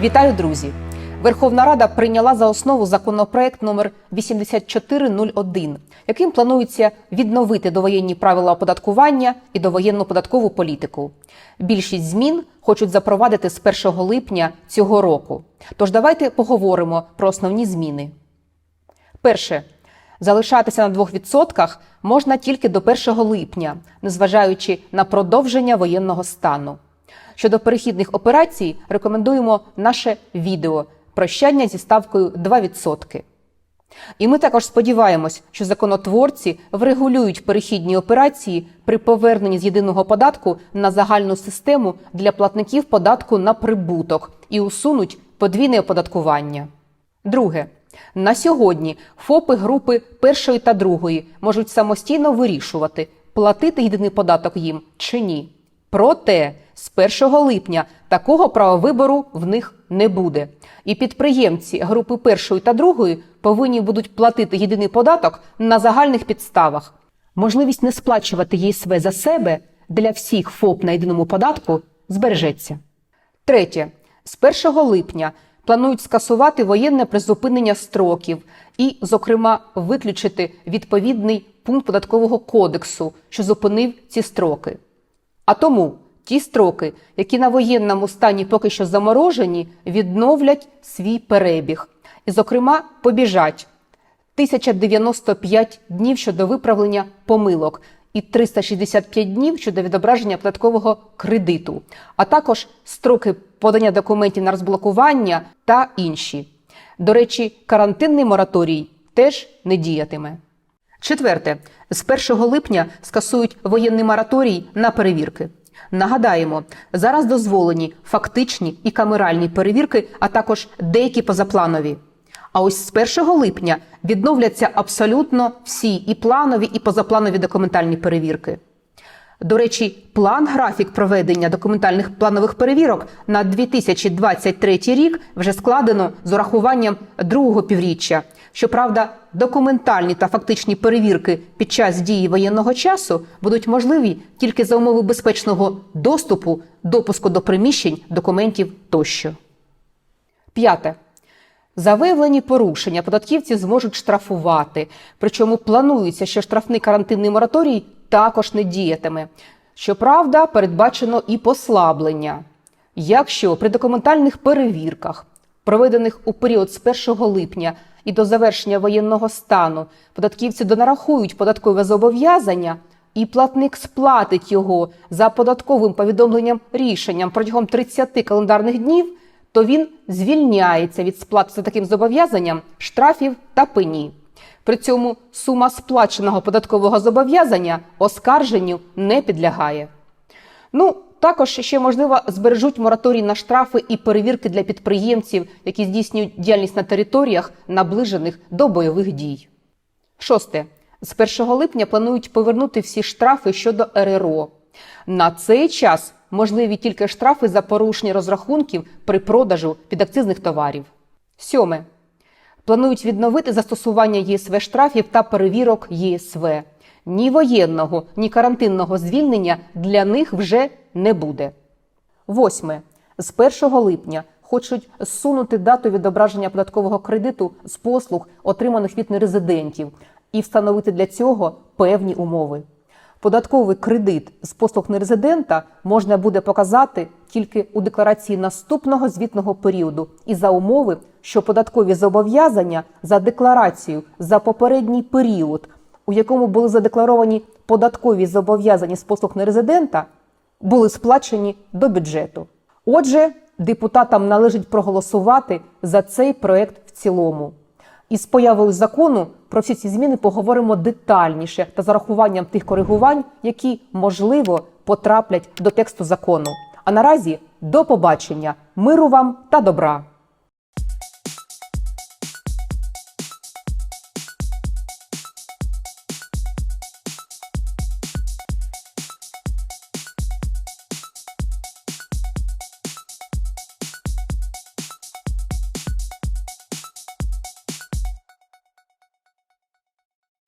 Вітаю, друзі! Верховна Рада прийняла за основу законопроект номер 8401, яким планується відновити довоєнні правила оподаткування і довоєнну податкову політику. Більшість змін хочуть запровадити з 1 липня цього року. Тож давайте поговоримо про основні зміни. Перше. Залишатися на 2% можна тільки до 1 липня, незважаючи на продовження воєнного стану. Щодо перехідних операцій, рекомендуємо наше відео прощання зі ставкою 2%. І ми також сподіваємось, що законотворці врегулюють перехідні операції при поверненні з єдиного податку на загальну систему для платників податку на прибуток і усунуть подвійне оподаткування. Друге. На сьогодні ФОПи групи першої та другої можуть самостійно вирішувати, платити єдиний податок їм чи ні. Проте з 1 липня такого права вибору в них не буде. І підприємці групи першої та другої повинні будуть платити єдиний податок на загальних підставах. Можливість не сплачувати ЄСВ за себе для всіх ФОП на єдиному податку збережеться. Третє. З 1 липня планують скасувати воєнне призупинення строків і, зокрема, виключити відповідний пункт податкового кодексу, що зупинив ці строки. А тому ті строки, які на воєнному стані поки що заморожені, відновлять свій перебіг. І, зокрема, побіжать 1095 днів щодо виправлення помилок і 365 днів щодо відображення податкового кредиту, а також строки подання документів на розблокування та інші. До речі, карантинний мораторій теж не діятиме. Четверте, з 1 липня скасують воєнний мораторій на перевірки. Нагадаємо, зараз дозволені фактичні і камеральні перевірки, а також деякі позапланові. А ось з 1 липня відновляться абсолютно всі і планові, і позапланові документальні перевірки. До речі, план графік проведення документальних планових перевірок на 2023 рік вже складено з урахуванням другого півріччя. Щоправда, документальні та фактичні перевірки під час дії воєнного часу будуть можливі тільки за умови безпечного доступу, допуску до приміщень, документів тощо. П'яте. За виявлені порушення податківці зможуть штрафувати. Причому планується, що штрафний карантинний мораторій також не діятиме. Щоправда, передбачено і послаблення. Якщо при документальних перевірках, проведених у період з 1 липня і до завершення воєнного стану, податківці донарахують податкове зобов'язання, і платник сплатить його за податковим повідомленням рішенням протягом 30 календарних днів, то він звільняється від сплати за таким зобов'язанням штрафів та пені. При цьому сума сплаченого податкового зобов'язання оскарженню не підлягає. Ну, також ще можливо збережуть мораторій на штрафи і перевірки для підприємців, які здійснюють діяльність на територіях, наближених до бойових дій. Шосте. З 1 липня планують повернути всі штрафи щодо РРО. На цей час можливі тільки штрафи за порушення розрахунків при продажу підакцизних товарів. Сьоме. Планують відновити застосування ЄСВ штрафів та перевірок ЄСВ. Ні воєнного, ні карантинного звільнення для них вже не буде. Восьме. З 1 липня хочуть зсунути дату відображення податкового кредиту з послуг, отриманих від нерезидентів, і встановити для цього певні умови. Податковий кредит з послуг нерезидента можна буде показати тільки у декларації наступного звітного періоду і за умови, що податкові зобов'язання за декларацію за попередній період, у якому були задекларовані податкові зобов'язання з послуг нерезидента, були сплачені до бюджету. Отже, депутатам належить проголосувати за цей проект в цілому. І з появою закону про всі ці зміни поговоримо детальніше та з урахуванням тих коригувань, які можливо потраплять до тексту закону. А наразі до побачення, миру вам та добра.